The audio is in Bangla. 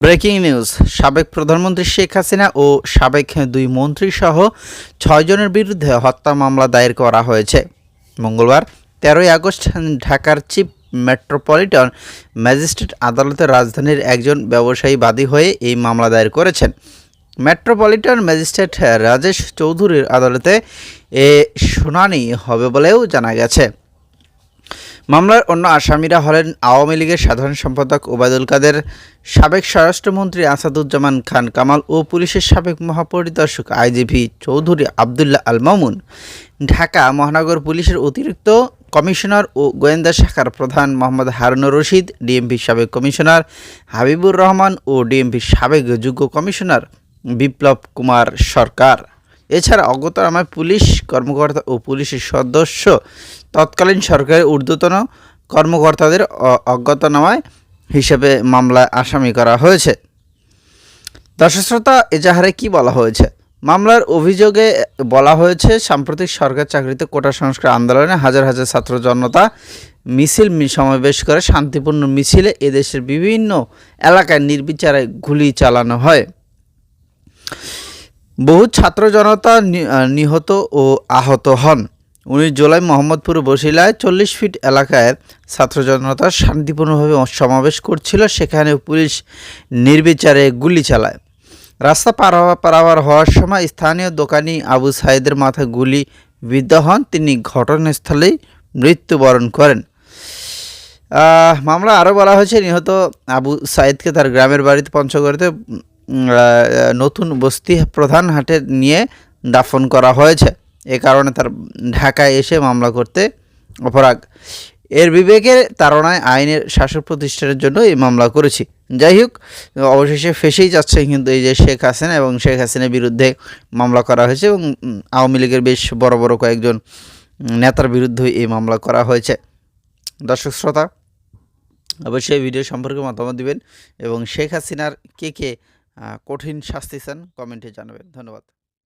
Breaking news. সাবেক প্রধানমন্ত্রী শেখ হাসিনা ও সাবেক দুই মন্ত্রী সহ ছয়জনের বিরুদ্ধে হত্যা মামলা দায়ের করা হয়েছে। মঙ্গলবার তেরোই আগস্ট ঢাকার চিফ মেট্রোপলিটন ম্যাজিস্ট্রেট আদালতের রাজধানীর একজন ব্যবসায়ী বাদী হয়ে এই মামলা দায়ের করেছেন। মেট্রোপলিটন ম্যাজিস্ট্রেট রাজেশ চৌধুরীর আদালতে এ শুনানি হবে বলেও জানা গেছে। মামলার অন্য আসামিরা হলেন আওয়ামী লীগের সাধারণ সম্পাদক ওবায়দুল কাদের, সাবেক স্বরাষ্ট্রমন্ত্রী আসাদুজ্জামান খান কামাল ও পুলিশের সাবেক মহাপরিদর্শক আইজিপি চৌধুরী আবদুল্লাহ আল মামুন, ঢাকা মহানগর পুলিশের অতিরিক্ত কমিশনার ও গোয়েন্দা শাখার প্রধান মোহাম্মদ হারুনুর রশিদ, ডিএমপির সাবেক কমিশনার হাবিবুর রহমান ও ডিএমপির সাবেক যুগ্ম কমিশনার বিপ্লব কুমার সরকার। এছাড়া অজ্ঞাতনামায় পুলিশ কর্মকর্তা ও পুলিশের সদস্য তৎকালীন সরকারের ঊর্ধ্বতন কর্মকর্তাদের অজ্ঞাতনামায় হিসেবে মামলায় আসামি করা হয়েছে। দর্শক শ্রোতা এজাহারে কি বলা হয়েছে? মামলার অভিযোগে বলা হয়েছে, সাম্প্রতিক সরকার চাকরিতে কোটা সংস্কার আন্দোলনে হাজার হাজার ছাত্র জনতা মিছিল সমাবেশ করে শান্তিপূর্ণ মিছিলে এদেশের বিভিন্ন এলাকায় নির্বিচারে গুলি চালানো হয়। বহু ছাত্র জনতা নিহত ও আহত হন। উনিশ জুলাই মোহাম্মদপুর বসিলায় চল্লিশ ফিট এলাকায় ছাত্র জনতা শান্তিপূর্ণভাবে সমাবেশ করছিল, সেখানে পুলিশ নির্বিচারে গুলি চালায়। রাস্তা পার হওয়া পারাবার হওয়ার সময় স্থানীয় দোকানি আবু সাইদের মাথায় গুলি বিদ্ধ হন, তিনি ঘটনাস্থলেই মৃত্যুবরণ করেন। মামলা আরও বলা হয়েছে, নিহত আবু সাইদকে তার গ্রামের বাড়িতে পঞ্চগড়তে নতুন বস্তি প্রধান হাটে নিয়ে দাফন করা হয়েছে। এ কারণে তার ঢাকায় এসে মামলা করতে অপরাগ। এর বিবেকের তাড়নায় আইনের শাসক প্রতিষ্ঠানের জন্য এই মামলা করেছি। যাই হোক, অবশেষে ফেসেই যাচ্ছে কিন্তু এই যে শেখ হাসিনা এবং শেখ হাসিনার বিরুদ্ধে মামলা করা হয়েছে এবং আওয়ামী লীগের বেশ বড় বড় কয়েকজন নেতার বিরুদ্ধে এই মামলা করা হয়েছে। দর্শক শ্রোতা, অবশ্যই ভিডিও সম্পর্কে মতামত দিবেন এবং শেখ হাসিনার কে কে কঠিন শাস্তি চান কমেন্টে জানাবেন। ধন্যবাদ।